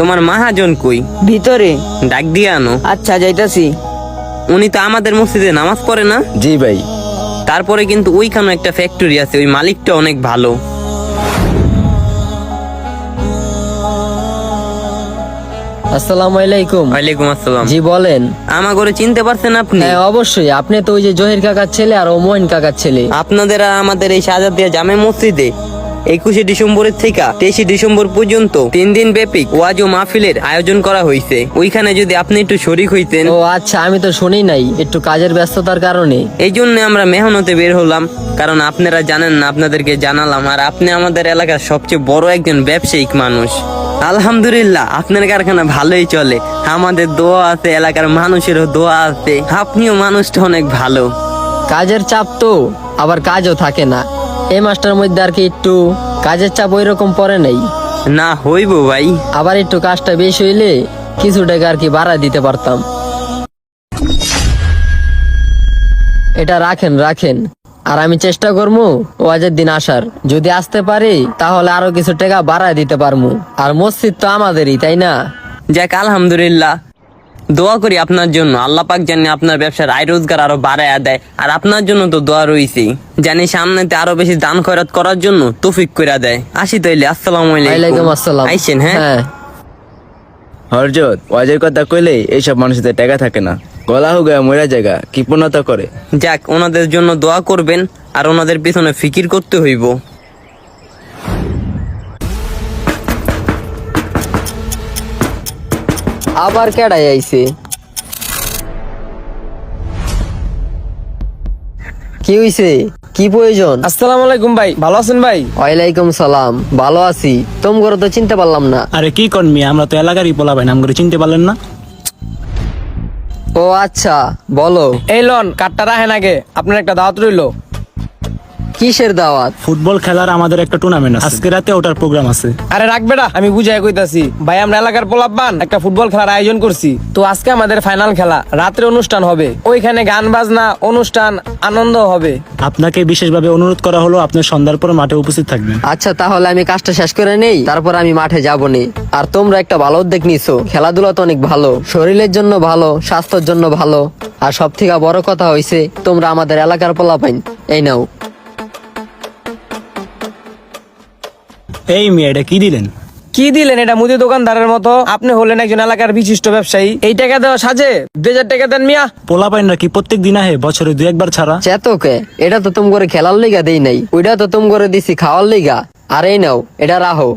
তোমার মাহাজন কই? ভিতরে। ডাক দিয়ে আনো। আচ্ছা যাইতাছি। উনি তো আমাদের মসজিদে নামাজ পড়ে না? জি ভাই। তারপরে কিন্তু ওইখানে একটা ফ্যাক্টরি আছে ওই মালিকটা অনেক ভালো। আসসালামু আলাইকুম। ওয়ালাইকুম আসসালাম। জি বলেন। আমা করে চিনতে পারছেন আপনি? হ্যাঁ অবশ্যই। আপনি তো ওই যে জহির কাকার ছেলে আর ও মোহিন কাকার ছেলে। আপনাদের আর আমাদের এই শাহজাদিয়া জামে মসজিদে একুশে ডিসেম্বরের থেকে তেইশে ডিসেম্বর পর্যন্ত তিন দিন ব্যাপী ওয়াজ ও মাহফিলের আয়োজন করা হয়েছে ওইখানে যদি আপনি একটু শরিক হইতেন। ও আচ্ছা আমি তো শুনি নাই একটু কাজের ব্যস্ততার কারণে। এই জন্য আমরা মেহনতে বের হলাম কারণ আপনারা জানেন না আপনাদেরকে জানালাম আর আপনি আমাদের এলাকার সবচেয়ে বড় একজন ব্যবসায়িক মানুষ। আলহামদুলিল্লাহ আপনার কারখানা ভালোই চলে। আমাদের দোয়া আছে এলাকার মানুষেরও দোয়া আছে। আপনিও মানুষটা অনেক ভালো। কাজের চাপ তো আবার কাজও থাকে না। এই মাসটার মধ্যে আর কি একটু কাজের চাপ ওই রকম পড়ে নাই। না হইব ভাই। আবার একটু কাজটা বেশি হইলে কিছু টাকা আর কি বাড়া দিতে পারতাম। এটা রাখেন রাখেন। আর আমি চেষ্টা করব ওয়াজের দিন আসার। যদি আসতে পারি তাহলে আরও কিছু টাকা বাড়ায় দিতে পারব আর মসজিদ তো আমাদেরই তাই না? যাক আলহামদুলিল্লাহ। দোয়া করি আপনার জন্য। আল্লাহ পাক জানি আপনার ব্যবসার আয় রোজগার আরও বাড়ায় দেয়। আর আপনার জন্য তো দোয়া রইছে। জানি সামনেতে আরও বেশি দান খয়রাত করার জন্য তৌফিক করে দেয়। আসি তাইলে আসসালামু আলাইকুম। আসসালাম। আইসেন হ্যাঁ? হরজত ওয়াজের কথা কইলে এইসব মানুষদের টাকা থাকে না। গলা গয়া মরা জায়গা কি পূর্ণতা করে। যাক ওনাদের জন্য দোয়া করবেন আর ওনাদের পিছনে ফিকির করতে হইব। আবার কেডাই আইছে? কি হইছে? কি প্রয়োজন? আসসালামু আলাইকুম ভাই ভালো আছেন ভাই? ওয়ালাইকুম সালাম ভালো আছি। তোম করে তো চিনতে পারলাম না। আরে কি করবি আমরা তো এলাকারই পোলা ভাই নাম করে চিনতে পারলেন না। ও আচ্ছা বলো। এই লন কাঠটা রাখেন আগে আপনার একটা দাওয়াত রইল। কিসের দাওয়াত? ফুটবল খেলার আমাদের একটা টুর্নামেন্ট আছে। আজকে রাতে ওটার প্রোগ্রাম আছে। আরে রাখবে না আমি বুঝাই কইতাছি। ভাই আমরা এলাকার পোলাপান একটা ফুটবল খেলার আয়োজন করছি। তো আজকে আমাদের ফাইনাল খেলা রাত্রে অনুষ্ঠান হবে। ওইখানে গান বাজনা অনুষ্ঠান আনন্দ হবে। আপনাকে বিশেষভাবে অনুরোধ করা হলো আপনি সন্ধ্যার পর মাঠে উপস্থিত থাকবেন। আচ্ছা তাহলে আমি কাজটা শেষ করে নেই তারপর আমি মাঠে যাব নি আর তোমরা একটা ভালো উদ্যোগ নিছো। খেলাধুলা তো অনেক ভালো শরীরের জন্য ভালো স্বাস্থ্যের জন্য ভালো। আর সব থেকে বড় কথা হইছে তোমরা আমাদের এলাকার পোলাপাইন এই নাও। এই মেয়েটা কি দিলেন? কি দিলেন? এটা মুদি দোকানদারের মতো। আপনি হলেন একজন এলাকার বিশিষ্ট ব্যবসায়ী। এই টাকা দেওয়া সাজে? দুই হাজার টাকা দেন মিয়া। পোলা পাইন নাকি প্রত্যেক দিন আহে বছরে দু একবার ছাড়া? চেতকে এটা তো তুম করে খেলার লিগা দেই নাই। ওইটা তো তুম করে দিছি খাওয়ার লিগা। আর এই নাও এটা রাহো।